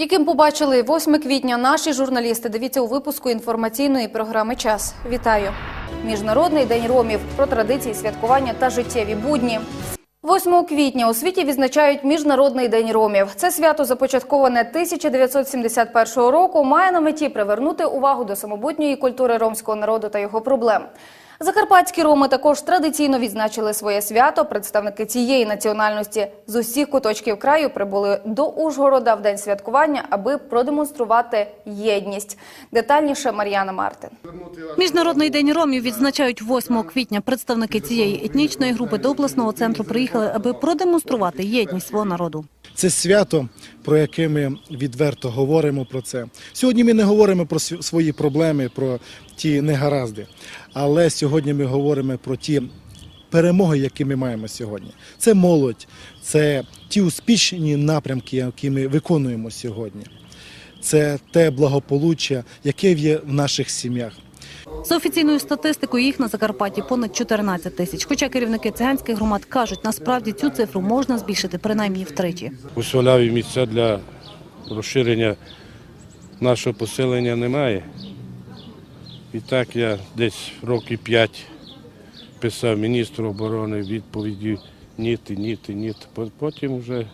Яким побачили 8 квітня наші журналісти, дивіться у випуску інформаційної програми Час. Вітаю! Міжнародний день ромів про традиції святкування та життєві будні. 8 квітня у світі відзначають Міжнародний день ромів. Це свято, започатковане 1971 року, має на меті привернути увагу до самобутньої культури ромського народу та його проблем. Закарпатські роми також традиційно відзначили своє свято. Представники цієї національності з усіх куточків краю прибули до Ужгорода в день святкування, аби продемонструвати єдність. Детальніше Мар'яна Мартин. Міжнародний день ромів відзначають 8 квітня. Представники цієї етнічної групи до обласного центру приїхали, аби продемонструвати єдність свого народу. Це свято, про яке ми відверто говоримо про це. Сьогодні ми не говоримо про свої проблеми, про ті негаразди, але сьогодні ми говоримо про ті перемоги, які ми маємо сьогодні. Це молодь, це ті успішні напрямки, які ми виконуємо сьогодні. Це те благополуччя, яке є в наших сім'ях. За офіційною статистикою їх на Закарпатті понад 14 тисяч. Хоча керівники циганських громад кажуть, насправді цю цифру можна збільшити принаймні втричі. Усваляві місця для розширення нашого поселення немає. І так я десь років п'ять писав міністру оборони відповіді ніти, ніти, ніти. По- Потім вже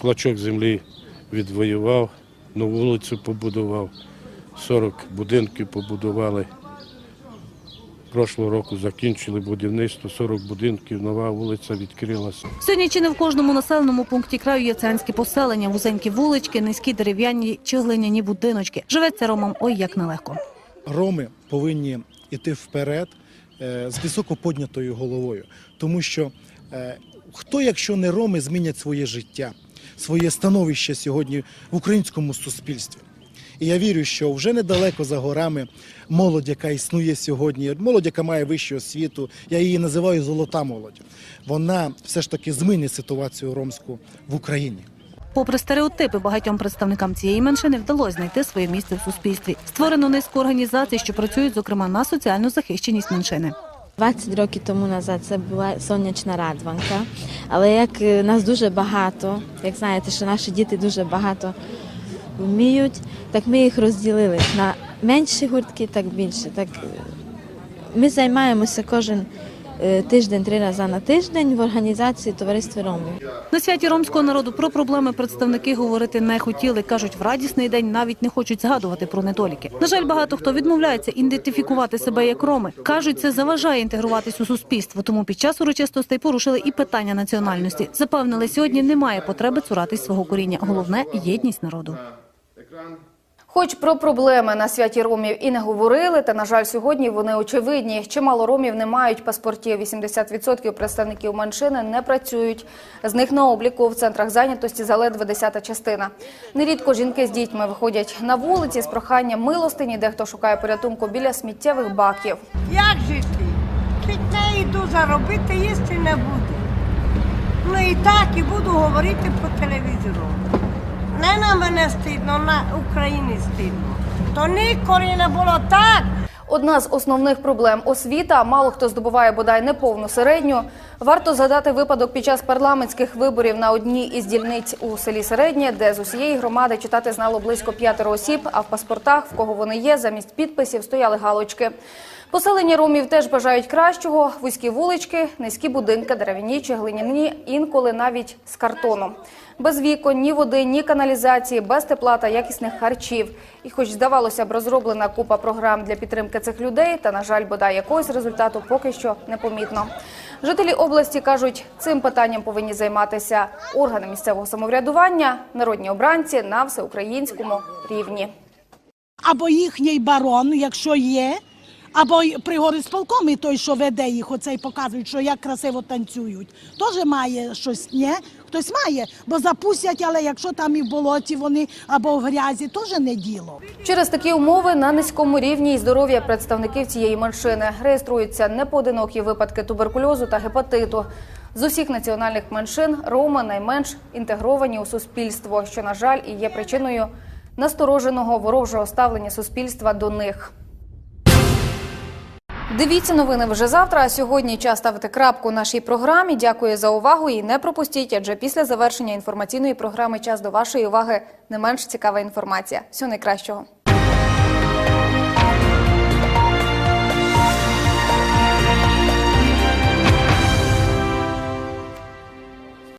клочок землі відвоював, нову вулицю побудував, 40 будинків побудували. Прошлого року закінчили будівництво, 40 будинків, нова вулиця відкрилася. Сьогодні чи не в кожному населеному пункті краю є циганські поселення, вузенькі вулички, низькі дерев'яні чи глиняні будиночки. Живеться ромам ой як нелегко. Роми повинні йти вперед е, з високо поднятою головою, тому що е, хто, якщо не роми, змінять своє життя, своє становище сьогодні в українському суспільстві. І я вірю, що вже недалеко за горами молодь, яка існує сьогодні, молодь, яка має вищу освіту, я її називаю золота молодь. Вона все ж таки змінить ситуацію ромську в Україні. Попри стереотипи, багатьом представникам цієї меншини вдалося знайти своє місце в суспільстві. Створено низку організацій, що працюють, зокрема, на соціальну захищеність меншини. 20 років тому назад це була сонячна радванка. Але як е, нас дуже багато, як знаєте, що наші діти дуже багато вміють, так ми їх розділили на менші гуртки, так більше. Так е, ми займаємося кожен е, тиждень, три рази на тиждень в організації товариства Ромів. На святі ромського народу про проблеми представники говорити не хотіли. кажуть, в радісний день навіть не хочуть згадувати про недоліки. На жаль, багато хто відмовляється ідентифікувати себе як роми. кажуть, це заважає інтегруватись у суспільство. Тому під час урочистостей порушили і питання національності. Запевнили, сьогодні немає потреби цуратись свого коріння. Головне єдність народу. Хоч про проблеми на святі ромів і не говорили, та на жаль, сьогодні вони очевидні. Чимало ромів не мають паспортів. 80% представників меншини не працюють. З них на обліку в центрах зайнятості заледве десята частина. Нерідко жінки з дітьми виходять на вулиці з проханням милостині. Дехто шукає порятунку біля сміттєвих баків. Як жити? Під не йду заробити, їсти не буду. Ну і так і буду говорити по телевізору. Не на мене стидно, на Україні стидно. То ніколи не було так. Одна з основних проблем освіта. Мало хто здобуває бодай неповну середню. Варто згадати випадок під час парламентських виборів на одній із дільниць у селі Середнє, де з усієї громади читати знало близько п'ятеро осіб, а в паспортах, в кого вони є, замість підписів стояли галочки. Поселення ромів теж бажають кращого: вузькі вулички, низькі будинки, дерев'яні чи глиняні, інколи навіть з картону. Без вікон, ні води, ні каналізації, без тепла та якісних харчів. І хоч здавалося б, розроблена купа програм для підтримки цих людей, та на жаль, бодай якогось результату поки що непомітно. Жителі області кажуть, цим питанням повинні займатися органи місцевого самоврядування, народні обранці на всеукраїнському рівні. або їхній барон, якщо є, або й при горисполкомі той, що веде їх, оцей показують, що як красиво танцюють. Теж має щось, ні? Хтось має, бо запустять, але якщо там і в болоті вони або в грязі, теж не діло. Через такі умови на низькому рівні і здоров'я представників цієї меншини реєструються непоодинокі випадки туберкульозу та гепатиту. З усіх національних меншин роми найменш інтегровані у суспільство, що, на жаль, і є причиною настороженого ворожого ставлення суспільства до них. Дивіться новини вже завтра. А сьогодні час ставити крапку нашій програмі. Дякую за увагу і не пропустіть, адже після завершення інформаційної програми час до вашої уваги не менш цікава інформація. Всього найкращого.